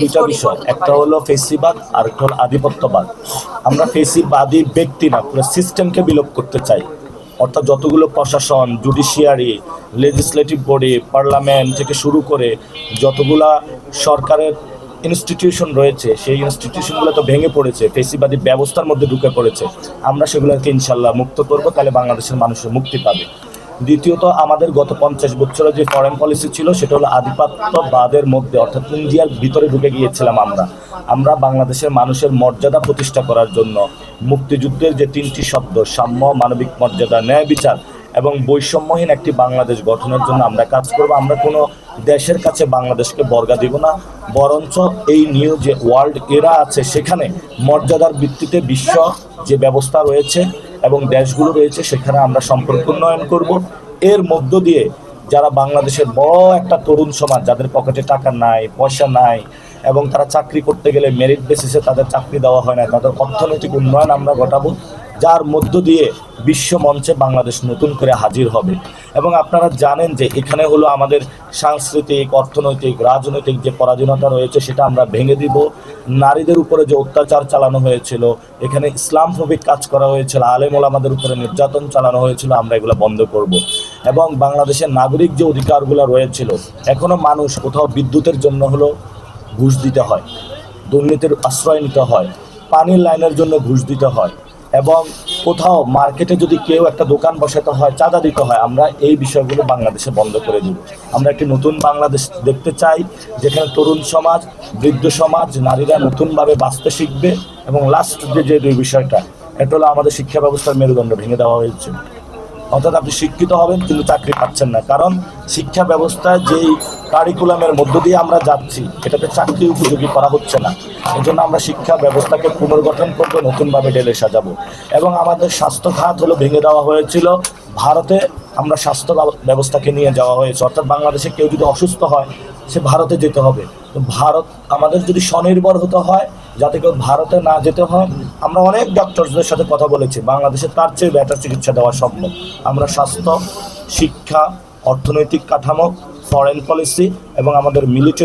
দুইটা বিষয়। একটা হলো ফেসিবাদ, আর একটা হলো আধিপত্যবাদ। আমরা ফেসিবাদী ব্যক্তি না, পুরো সিস্টেমকে বিলোপ করতে চাই। অর্থাৎ যতগুলো প্রশাসন, জুডিশিয়ারি লেজিসলেটিভ বডি পার্লামেন্ট থেকে শুরু করে যতগুলা সরকারের ইনস্টিটিউশন রয়েছে, সেই ইনস্টিটিউশনগুলো তো ভেঙে পড়েছে, ফেসিবাদী ব্যবস্থার মধ্যে ঢুকে পড়েছে। আমরা সেগুলোকে ইনশাল্লাহ মুক্ত করব, তাহলে বাংলাদেশের মানুষের মুক্তি পাবে। দ্বিতীয়ত, আমাদের গত পঞ্চাশ বছরের যে ফরেন পলিসি ছিল, সেটা হলো আধিপত্যবাদের মধ্যে, অর্থাৎ ইন্ডিয়ার ভিতরে ঢুকে গিয়েছিলাম আমরা। আমরা বাংলাদেশের মানুষের মর্যাদা প্রতিষ্ঠা করার জন্য মুক্তিযুদ্ধের যে তিনটি শব্দ, সাম্য, মানবিক মর্যাদা, ন্যায় বিচার এবং বৈষম্যহীন একটি বাংলাদেশ গঠনের জন্য আমরা কাজ করব। আমরা কোনো দেশের কাছে বাংলাদেশকে বর্গা দিব না, বরঞ্চ এই নিউ যে ওয়ার্ল্ড এরা আছে, সেখানে মর্যাদার ভিত্তিতে বিশ্ব যে ব্যবস্থা রয়েছে এবং দেশগুলো রয়েছে সেখানে আমরা সম্পর্ক উন্নয়ন করব। এর মধ্য দিয়ে যারা বাংলাদেশের বড় একটা তরুণ সমাজ, যাদের পকেটে টাকা নাই, পয়সা নাই এবং তারা চাকরি করতে গেলে মেরিট বেসিসে তাদের চাকরি দেওয়া হয় না, তাদের অর্থনৈতিক উন্নয়ন আমরা ঘটাবো যার মধ্য দিয়ে বিশ্ব মঞ্চে বাংলাদেশ নতুন করে হাজির হবে। এবং আপনারা জানেন যে এখানে হলো আমাদের সাংস্কৃতিক, অর্থনৈতিক, রাজনৈতিক যে পরাধীনতা রয়েছে সেটা আমরা ভেঙে দিব। নারীদের উপরে যে অত্যাচার চালানো হয়েছিল, এখানে ইসলাম ইসলামফোবিক কাজ করা হয়েছিল, আলেম ওলামাদের উপরে নির্যাতন চালানো হয়েছিল, আমরা এগুলো বন্ধ করব। এবং বাংলাদেশের নাগরিক যে অধিকারগুলো রয়েছিল এখনও মানুষ কোথাও বিদ্যুতের জন্য হলো ঘুষ দিতে হয়, দুর্নীতির আশ্রয় নিতে হয়, পানির লাইনের জন্য ঘুষ দিতে হয় এবং কোথাও মার্কেটে যদি কেউ একটা দোকান বসাতে হয়, চাঁদা দিতে হয়, আমরা এই বিষয়গুলো বাংলাদেশে বন্ধ করে দিব। আমরা একটি নতুন বাংলাদেশ দেখতে চাই, যেখানে তরুণ সমাজ, বৃদ্ধ সমাজ, নারীরা নতুনভাবে বাঁচতে শিখবে এবং লাস্ট যে যে দুই বিষয়টা, এটা হলো আমাদের শিক্ষা ব্যবস্থার মেরুদণ্ড ভেঙে দেওয়া হয়েছে। অর্থাৎ আপনি শিক্ষিত হবেন, কিন্তু চাকরি পাচ্ছেন না। কারণ শিক্ষা ব্যবস্থায় যেই কারিকুলামের মধ্য দিয়ে আমরা যাচ্ছি, এটাতে চাকরি উপযোগী করা হচ্ছে না। এই জন্য আমরা শিক্ষা ব্যবস্থাকে পুনর্গঠন করব, নতুনভাবে ঢেলে সাজাবো। এবং আমাদের স্বাস্থ্য খাত হলো ভেঙে দেওয়া হয়েছিল। ভারতে আমরা স্বাস্থ্য ব্যবস্থাকে নিয়ে যাওয়া হয়েছে। অর্থাৎ বাংলাদেশে কেউ যদি অসুস্থ হয়, সে ভারতে যেতে হবে। তো ভারত আমাদের যদি স্বনির্ভর হতে হয় যাতে কেউ ভারতে না যেতে হয়। আমরা অনেক ডক্টরদের সাথে কথা বলেছি। বাংলাদেশে তার চেয়ে বেটার চিকিৎসা দেওয়া সম্ভব। আমরা স্বাস্থ্য, শিক্ষা, অর্থনৈতিক কাঠামো ফরেন পলিসি এবং আমাদের মিলিটারি